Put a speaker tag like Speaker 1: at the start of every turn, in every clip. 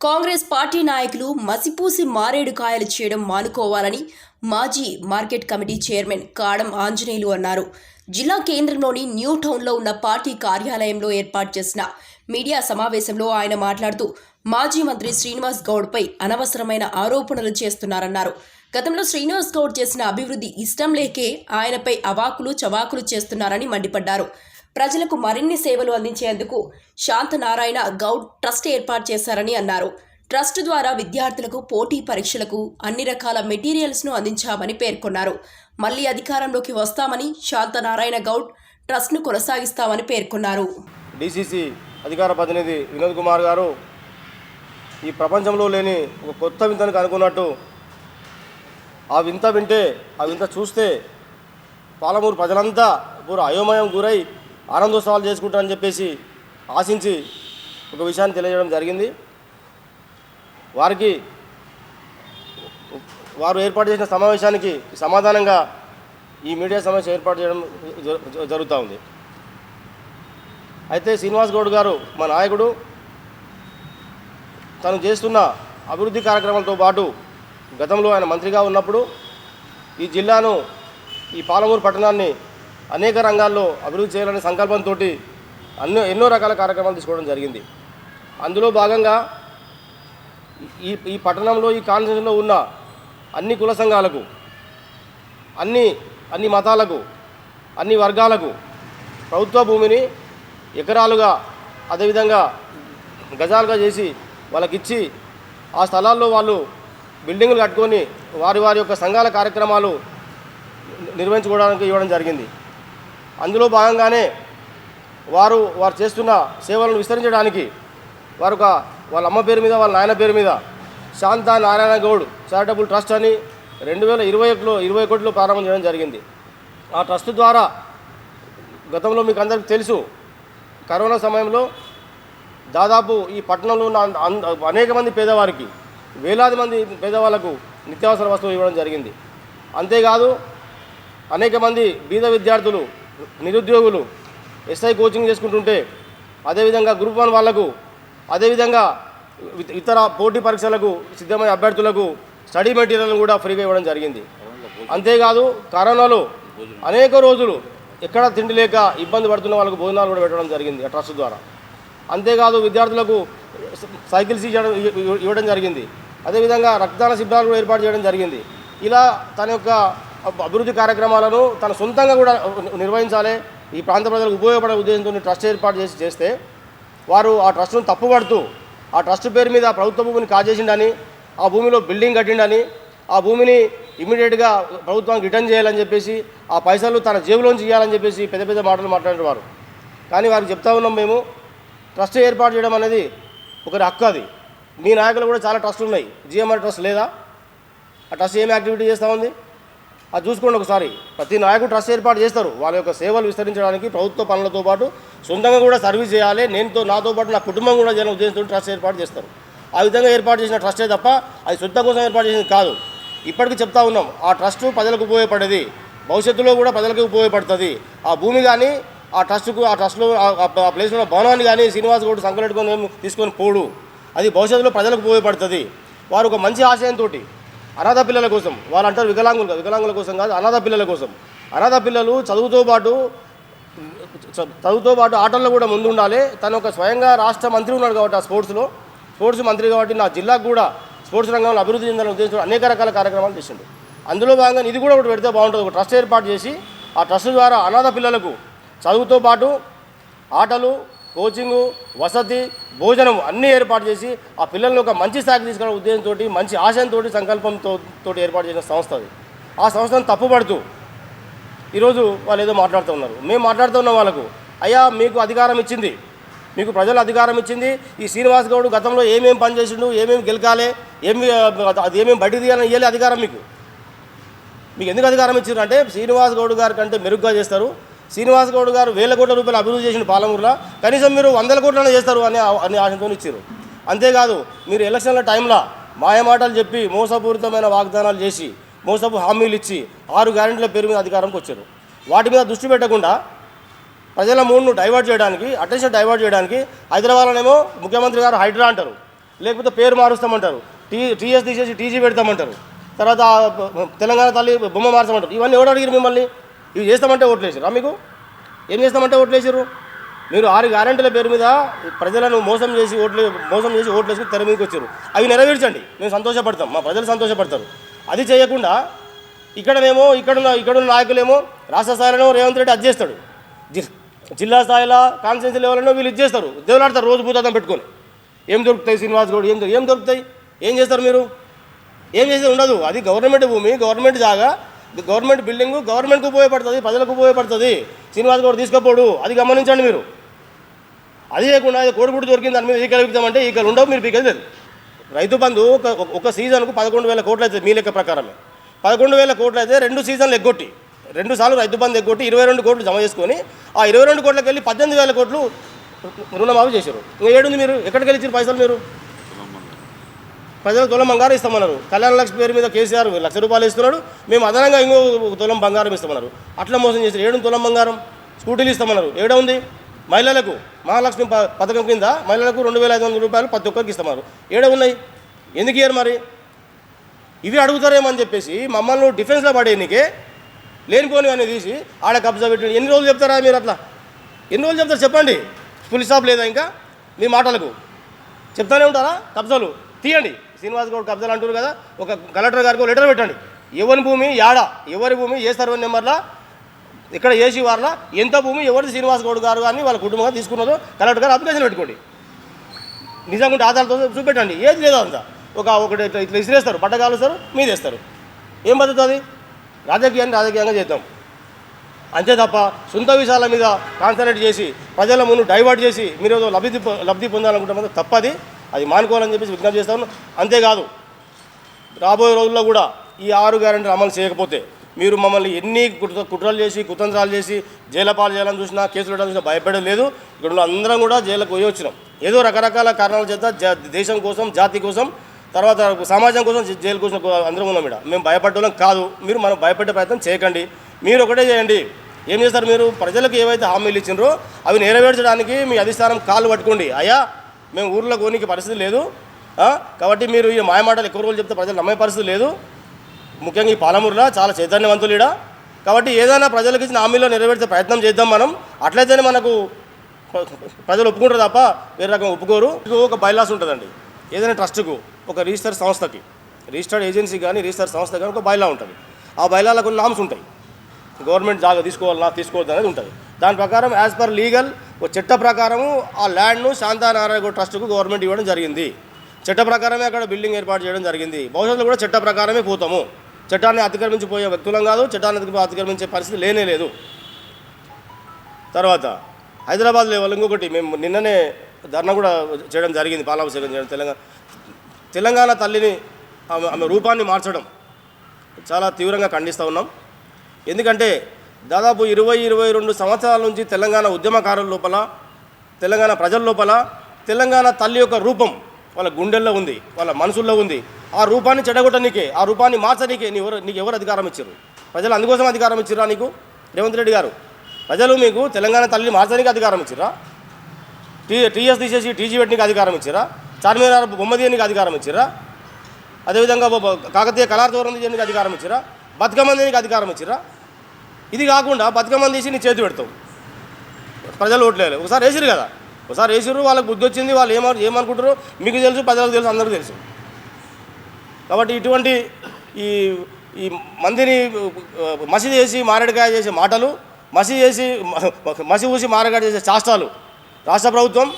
Speaker 1: Congress party నాయకులు మసిపూసి మారేడు కాయలు చేయడం మానుకోవాలని మాజీ market committee chairman Kadam Anjaneyulu అన్నారు. జిల్లా కేంద్రంలోని న్యూ టౌన్లో ఉన్న పార్టీ కార్యాలయంలో ఏర్పాటు చేసిన మీడియా సమావేశంలో ఆయన మాట్లాడుతూ మాజీ మంత్రి శ్రీనివాస్ గౌడ్పై అనవసరమైన ఆరోపణలు చేస్తున్నారన్నారు. గతంలో శ్రీనివాస్ గౌడ్ చేసిన అభివృద్ధి ఇష్టం లేకే ఆయనపై అవాకులు చవాకులు చేస్తున్నారని మండిపడ్డారు. ప్రజలకు మరిన్ని సేవలు అందించేందుకు శాంతనారాయణ గౌడ్ ట్రస్ట్ ఏర్పాటు చేశారని అన్నారు. ట్రస్ట్ ద్వారా విద్యార్థులకు పోటీ పరీక్షలకు అన్ని రకాల మెటీరియల్స్ను అందించామని పేర్కొన్నారు. మళ్ళీ అధికారంలోకి వస్తామని శాంతనారాయణ గౌడ్ ట్రస్ట్ను కొనసాగిస్తామని పేర్కొన్నారు.
Speaker 2: డిసిసి అధికార ప్రతినిధి వినోద్ కుమార్ గారు ఈ ప్రపంచంలో లేని ఒక కొత్త వింతను కనుగొన్నట్టు ఆ వింత వింటే ఆ వింత చూస్తే పాలమూరు ప్రజలంతా పూర్వ అయోమయం గురై ఆనందోత్సవాలు చేసుకుంటారని చెప్పేసి ఆశించి ఒక విషయాన్ని తెలియజేయడం జరిగింది. వారికి వారు ఏర్పాటు చేసిన సమావేశానికి సమాధానంగా ఈ మీడియా సమావేశం ఏర్పాటు చేయడం జ- జరుగుతూ ఉంది. అయితే శ్రీనివాస్ గౌడ్ గారు మా నాయకుడు తను చేస్తున్న అభివృద్ధి కార్యక్రమాలతో పాటు గతంలో ఆయన మంత్రిగా ఉన్నప్పుడు ఈ జిల్లాను ఈ పాలమూరు పట్టణాన్ని అనేక రంగాల్లో అభివృద్ధి చేయాలనే సంకల్పంతో అన్నో ఎన్నో రకాల కార్యక్రమాలు తీసుకోవడం జరిగింది. అందులో భాగంగా ఈ ఈ పట్టణంలో ఈ కాన్స్టిట్యూషన్లో ఉన్న అన్ని కుల సంఘాలకు అన్ని అన్ని మతాలకు అన్ని వర్గాలకు ప్రభుత్వ భూమిని ఎకరాలుగా అదేవిధంగా గజాలుగా చేసి వాళ్ళకిచ్చి ఆ స్థలాల్లో వాళ్ళు బిల్డింగులు కట్టుకొని వారి వారి యొక్క సంఘాల కార్యక్రమాలు నిర్వహించుకోవడానికి ఇవ్వడం జరిగింది. అందులో భాగంగానే వారు వారు చేస్తున్న సేవలను విస్తరించడానికి వారు ఒక వాళ్ళ అమ్మ పేరు మీద వాళ్ళ నాయన పేరు మీద శాంతా నారాయణ గౌడ్ చారిటబుల్ ట్రస్ట్ అని రెండు వేల ఇరవై ఒకటిలో ఇరవై ఒకటిలో ప్రారంభం చేయడం జరిగింది. ఆ ట్రస్ట్ ద్వారా గతంలో మీకు అందరికీ తెలుసు కరోనా సమయంలో దాదాపు ఈ పట్టణంలో ఉన్న అనేక మంది పేదవారికి వేలాది మంది పేదవాళ్ళకు నిత్యావసర వస్తువులు ఇవ్వడం జరిగింది. అంతేకాదు అనేక మంది బీద విద్యార్థులు నిరుద్యోగులు ఎస్ఐ కోచింగ్ చేసుకుంటుంటే అదేవిధంగా గ్రూప్ వన్ వాళ్ళకు అదేవిధంగా ఇతర పోటీ పరీక్షలకు సిద్ధమైన అభ్యర్థులకు స్టడీ మెటీరియల్ కూడా ఫ్రీగా ఇవ్వడం జరిగింది. అంతేకాదు కరోనాలో అనేక రోజులు ఎక్కడ తిండి లేక ఇబ్బంది పడుతున్న వాళ్ళకు భోజనాలు కూడా పెట్టడం జరిగింది ఆ ట్రస్ట్ ద్వారా. అంతేకాదు విద్యార్థులకు సైకిల్స్ ఇవ్వడం ఇవ్వడం జరిగింది. అదేవిధంగా రక్తదాన శిబిరాలు కూడా ఏర్పాటు చేయడం జరిగింది. ఇలా తన యొక్క అభివృద్ధి కార్యక్రమాలను తన సొంతంగా కూడా నిర్వహించాలి. ఈ ప్రాంత ప్రజలకు ఉపయోగపడే ఉద్దేశంతో ట్రస్ట్ ఏర్పాటు చేసి చేస్తే వారు ఆ ట్రస్ట్ను తప్పుపడుతూ ఆ ట్రస్ట్ పేరు మీద ప్రభుత్వ భూమిని కాజేసిండని ఆ భూమిలో బిల్డింగ్ కట్టిండని ఆ భూమిని ఇమీడియట్గా ప్రభుత్వానికి రిటర్న్ చేయాలని చెప్పేసి ఆ పైసలు తన జేబులోంచి ఇవ్వాలని చెప్పేసి పెద్ద పెద్ద మాటలు మాట్లాడేవారు కానీ వారికి చెప్తా ఉన్నాం మేము ట్రస్ట్ ఏర్పాటు చేయడం అనేది ఒకరి హక్కు అది. మీ నాయకులు కూడా చాలా ట్రస్టులు ఉన్నాయి. జిఎంఆర్ ట్రస్ట్ లేదా? ఆ ట్రస్ట్ ఏమి యాక్టివిటీ చేస్తూ ఉంది? అది చూసుకోండి ఒకసారి. ప్రతి నాయకుడు ట్రస్ట్ ఏర్పాటు చేస్తారు. వాళ్ళ యొక్క సేవలు విస్తరించడానికి ప్రభుత్వ పనులతో పాటు సొంతంగా కూడా సర్వీస్ చేయాలి. నేనుతో నాతో పాటు నా కుటుంబం కూడా చేయాలని ఉద్దేశంతో ట్రస్ట్ ఏర్పాటు చేస్తారు. ఆ విధంగా ఏర్పాటు చేసిన ట్రస్టే తప్ప అది శుద్ధ కోసం ఏర్పాటు చేసింది కాదు. ఇప్పటికీ చెప్తా ఉన్నాం ఆ ట్రస్ట్ ప్రజలకు ఉపయోగపడేది. భవిష్యత్తులో కూడా ప్రజలకు ఉపయోగపడుతుంది. ఆ భూమి కానీ ఆ ట్రస్ట్కు ఆ ట్రస్ట్లో ఆ- ప్లేస్లో భవనాన్ని కానీ శ్రీనివాస్ గౌడ్ సంకలెట్టుకొని తీసుకొని పోడు. అది భవిష్యత్తులో ప్రజలకు ఉపయోగపడుతుంది. వారు ఒక మంచి ఆశయంతో అనాథ పిల్లల కోసం. వాళ్ళు అంటారు వికలాంగులు కాదు వికలాంగుల కోసం కాదు అనాథ పిల్లల కోసం. అనాథ పిల్లలు చదువుతో పాటు చదువుతో పాటు ఆటల్లో కూడా ముందు ఉండాలి తను ఒక స్వయంగా రాష్ట్ర మంత్రి ఉన్నాడు కాబట్టి ఆ స్పోర్ట్స్లో. స్పోర్ట్స్ మంత్రి కాబట్టి నా జిల్లాకు కూడా స్పోర్ట్స్ రంగంలో అభివృద్ధి చెందాలని ఉద్దేశంతో అనేక రకాల కార్యక్రమాలు చేసిండు. అందులో భాగంగా ఇది కూడా ఒకటి పెడితే బాగుంటుంది. ఒక ట్రస్ట్ ఏర్పాటు చేసి ఆ ట్రస్ట్ ద్వారా అనాథ పిల్లలకు చదువుతో పాటు ఆటలు కోచింగు వసతి భోజనం అన్నీ ఏర్పాటు చేసి ఆ పిల్లల్ని ఒక మంచి స్థాయికి తీసుకునే ఉద్దేశంతో మంచి ఆశయంతో సంకల్పంతో తోటి ఏర్పాటు చేసిన సంస్థ అది. ఆ సంస్థను తప్పుపడుతూ ఈరోజు వాళ్ళు ఏదో మాట్లాడుతూ ఉన్నారు. మేము మాట్లాడుతూ ఉన్నాం వాళ్ళకు. అయ్యా మీకు అధికారం ఇచ్చింది. మీకు ప్రజలు అధికారం ఇచ్చింది. ఈ శ్రీనివాస్ గౌడ్ గతంలో ఏమేమి పని చేసిండు ఏమేమి గెలకాలి ఏమి అది ఏమేమి బయటికి తీయాలని ఇవ్వలే అధికారం మీకు. మీకు ఎందుకు అధికారం ఇచ్చారు అంటే శ్రీనివాస్ గౌడ్ గారి కంటే మెరుగ్గా చేస్తారు. శ్రీనివాస్ గౌడ్ గారు వేల కోట్ల రూపాయలు అభివృద్ధి చేసిన పాలమూరులో. కనీసం మీరు వందల కోట్లనే చేస్తారు అని అని ఆశతో ఇచ్చారు అంతేకాదు మీరు ఎలక్షన్ల టైంలో మాయమాటలు చెప్పి మోసపూరితమైన వాగ్దానాలు చేసి మోసపు హామీలు ఇచ్చి ఆరు గ్యారెంటీల పేరు మీద అధికారంకి వచ్చారు. వాటి మీద దృష్టి పెట్టకుండా ప్రజల మూడ్ను డైవర్ట్ చేయడానికి అటెన్షన్ డైవర్ట్ చేయడానికి హైదరాబాద్లోనేమో ముఖ్యమంత్రి గారు హైడ్రా అంటారు. లేకపోతే పేరు మారుస్తామంటారు. టీ టీఎస్ తీసేసి టీజీ పెడతామంటారు. తర్వాత తెలంగాణ తల్లి బొమ్మ మార్చమంటారు ఇవన్నీ ఎవడు అడిగారు మిమ్మల్ని? ఇవి చేస్తామంటే ఓట్లు వేసారు మీకు? ఏం చేస్తామంటే ఓట్లు వేసారు మీరు ఆరు గ్యారెంటీల పేరు మీద ప్రజలను మోసం చేసి ఓట్లు మోసం చేసి ఓట్లు వేసుకుని తెర మీదకి వచ్చారు అవి నెరవేర్చండి. మేము సంతోషపడతాం. మా ప్రజలు సంతోషపడతారు. అది చేయకుండా ఇక్కడనేమో ఇక్కడున్న ఇక్కడున్న నాయకులేమో రాష్ట్ర స్థాయిలోనో రేవంత్ రెడ్డి అది చేస్తాడు. జిల్లా స్థాయిలో కాన్స్టిట్యూన్సీ లెవెల్లో వీళ్ళు ఇది చేస్తారు. దేవులాడతారు రోజు భూతాతం పెట్టుకొని. ఏం దొరుకుతాయి శ్రీనివాస్ గౌడ్? ఏం ఏం దొరుకుతాయి? ఏం చేస్తారు మీరు? ఏం చేసేది ఉండదు. అది గవర్నమెంట్ భూమి గవర్నమెంట్ జాగా గవర్నమెంట్ బిల్డింగ్ గవర్నమెంట్కి ఉపయోగపడుతుంది ప్రజలకు ఉపయోగపడుతుంది. శ్రీనివాస్ గౌడ్ తీసుకపోడు అది గమనించండి మీరు. అది లేకుండా ఇది దొరికింది దాని మీద ఈకలు విపుతామంటే ఈకలు ఉండవు మీరు పీకేది లేదు. రైతు బంధు ఒక ఒక సీజన్కు పదకొండు వేల కోట్లు అవుతుంది మీ లెక్క ప్రకారమే. పదకొండు వేల కోట్లు అయితే రెండు సీజన్లు ఎగ్గొట్టి రెండు సార్లు రైతు బంధు ఎగ్గొట్టి ఇరవై రెండు కోట్లు జమ చేసుకొని ఆ ఇరవై రెండు కోట్లకు వెళ్ళి పద్దెనిమిది వేల కోట్లు రుణమాఫీ చేశారు. ఇంకా ఏడుంది మీరు? ఎక్కడికి వెళ్ళి పైసలు మీరు? ప్రజలకు తులం బంగారం ఇస్తామన్నారు. కళ్యాణ లక్ష్మి పేరు మీద కేసీఆర్ లక్ష రూపాయలు ఇస్తున్నాడు మేము అదనంగా ఇంకో తులం బంగారం ఇస్తామన్నారు. అట్లా మోసం చేసి ఏడు తులం బంగారం స్కూటీలు ఇస్తామన్నారు. ఏడ ఉంది? మహిళలకు మహాలక్ష్మి ప- పథకం కింద మహిళలకు రెండు వేల ఐదు వందల రూపాయలు ప్రతి ఒక్కరికి ఇస్తామన్నారు. ఏడ ఉన్నాయి? ఎందుకు ఇయ్యారు మరి? ఇవి అడుగుతారేమని చెప్పేసి మమ్మల్ని డిఫెన్స్లో పడేయనికే లేనిపోని అని తీసి ఆడ కబ్జా పెట్టి ఎన్ని రోజులు చెప్తారా మీరు అట్లా? ఎన్ని రోజులు చెప్తారు చెప్పండి. ఫుల్ స్టాప్ లేదా ఇంకా? మీ మాటలకు. చెప్తానే ఉంటారా కబ్జాలు? తీయండి. శ్రీనివాస్ గౌడ్ కబ్జాలు అంటారు కదా ఒక కలెక్టర్ గారికి ఒక లెటర్ పెట్టండి. ఎవరి భూమి యాడ ఎవరి భూమి ఏ సర్వే నెంబర్లా ఇక్కడ ఏసీ వార్ల ఎంత భూమి ఎవరిది శ్రీనివాస్ గౌడ్ గారు కానీ వాళ్ళ కుటుంబంగా తీసుకున్నదో కలెక్టర్ గారు అప్లికేషన్ పెట్టుకోండి. నిజంగా ఉంటే ఆధారాలతో చూపెట్టండి. ఏది లేదో అంత. ఒక ఒకటి ఇట్లా ఇట్లా ఇసిరేస్తారు బట్ట కాలుస్తారు మీద వేస్తారు ఏం బతుకుతుంది రాజకీయాన్ని రాజకీయంగా చేద్దాం. అంతే తప్ప సొంత విషయాల మీద కాన్సన్ట్రేట్ చేసి ప్రజల ముందు డైవర్ట్ చేసి మీరు ఏదో లబ్ధి లబ్ధి పొందాలనుకుంటే మాత్రం తప్పది. అది మానుకోవాలని చెప్పేసి విజ్ఞప్తి చేస్తాను అంతేకాదు రాబోయే రోజుల్లో కూడా ఈ ఆరు గ్యారెంటీలు అమలు చేయకపోతే మీరు మమ్మల్ని ఎన్ని కుట్ర కుట్రలు చేసి కుతంత్రాలు చేసి జైలు పాలు చేయాలని చూసినా కేసులు పెట్టాలని చూసినా భయపడడం లేదు. ఇక్కడ అందరం కూడా జైలుకు పోయి వచ్చినాం. ఏదో రకరకాల కారణాల చేత దేశం కోసం జాతి కోసం తర్వాత సమాజం కోసం జైలు కోసం అందరం ఉన్నాం ఇక్కడ మేము భయపడ్డం కాదు. మీరు మనం భయపడే ప్రయత్నం చేయకండి. మీరు ఒకటే చేయండి. ఏం చేస్తారు మీరు? ప్రజలకు ఏవైతే హామీలు ఇచ్చినారో అవి నెరవేర్చడానికి మీ అధిష్టానం కాళ్ళు పట్టుకోండి. అయ్యా మేము ఊర్లో కోనికి పరిస్థితి లేదు కాబట్టి మీరు ఈ మాయమాటలు ఎక్కువ రోజులు చెప్తే ప్రజలు నమ్మే పరిస్థితి లేదు. ముఖ్యంగా ఈ పాలమూరులో చాలా చైతన్యవంతులు కాబట్టి ఏదైనా ప్రజలకు ఇచ్చిన హామీలో నెరవేర్చే ప్రయత్నం చేద్దాం మనం. అట్లయితేనే మనకు ప్రజలు ఒప్పుకుంటారు తప్ప వేరే రకం ఒప్పుకోరు. ఒక బైలాస్ ఉంటుందండి. ఏదైనా ట్రస్ట్కు ఒక రిజిస్టర్ సంస్థకి రిజిస్టర్డ్ ఏజెన్సీ కానీ రిజిస్టర్ సంస్థ కానీ ఒక బైలా ఉంటుంది. ఆ బైలాలకు నామ్స్ ఉంటాయి. గవర్నమెంట్ జాగా తీసుకోవాలన్నా తీసుకోవద్దు అనేది ఉంటుంది. దాని ప్రకారం యాజ్ పర్ లీగల్ ఒక చట్ట ప్రకారము ఆ ల్యాండ్ను శాంతానారాయణ ట్రస్ట్కు గవర్నమెంట్ ఇవ్వడం జరిగింది. చట్ట ప్రకారమే అక్కడ బిల్డింగ్ ఏర్పాటు చేయడం జరిగింది. భవిష్యత్తులో కూడా చట్ట ప్రకారమే పోతాము. చట్టాన్ని అతిక్రమించిపోయే వ్యక్తులం కాదు చట్టాన్ని అతిక్రమించే పరిస్థితి లేనే లేదు. తర్వాత హైదరాబాద్ లెవెల్ ఇంకొకటి మేము నిన్ననే ధర్నా కూడా చేయడం జరిగింది పాలాభిషేకం చేయడం. తెలంగాణ తెలంగాణ తల్లిని ఆమె ఆమె రూపాన్ని మార్చడం చాలా తీవ్రంగా ఖండిస్తూ ఉన్నాం. ఎందుకంటే దాదాపు ఇరవై ఇరవై రెండు సంవత్సరాల నుంచి తెలంగాణ ఉద్యమకారుల లోపల తెలంగాణ ప్రజల లోపల తెలంగాణ తల్లి యొక్క రూపం వాళ్ళ గుండెల్లో ఉంది వాళ్ళ మనసుల్లో ఉంది. ఆ రూపాన్ని చెడగొట్టనీకే ఆ రూపాన్ని మార్చనీకే నీ ఎవరు నీకు ఎవరు అధికారం ఇచ్చారు? ప్రజలు అందుకోసం అధికారం ఇచ్చిరా నీకు? రేవంత్ రెడ్డి గారు ప్రజలు మీకు తెలంగాణ తల్లిని మార్చడానికి అధికారం ఇచ్చిరా టీ టీఎస్ తీసేసి టీజీ పెట్టడానికి అధికారం ఇచ్చిరా చార్మినార్ బొమ్మ తీయడానికి అధికారం ఇచ్చిరా అదేవిధంగా కాకతీయ కళాతోరణం తీయడానికి అధికారం ఇచ్చిరా బతుకమ్మ తీయడానికి అధికారం ఇచ్చిరా ఇది కాకుండా బతుకమ్మని తీసి నీ చేతి పెడతావు. ప్రజలు ఓట్లేదు ఒకసారి వేసిరు కదా. ఒకసారి వేసిరు వాళ్ళకి బుద్ధి వచ్చింది వాళ్ళు ఏమ ఏమనుకుంటారు మీకు తెలుసు ప్రజలకు తెలుసు అందరికీ తెలుసు. కాబట్టి ఇటువంటి ఈ ఈ మందిని మసి మసీదు చేసి మారేడుకాయ చేసే మాటలు మసి చేసి మసి ఊసి మారగాడు చేసే శాస్త్రాలు రాష్ట్ర ప్రభుత్వం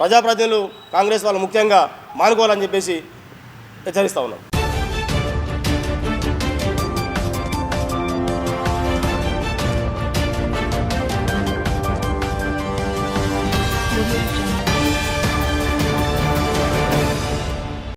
Speaker 2: ప్రజాప్రతినిధులు కాంగ్రెస్ వాళ్ళు ముఖ్యంగా మానుకోవాలని చెప్పేసి హెచ్చరిస్తూ ఉన్నాం.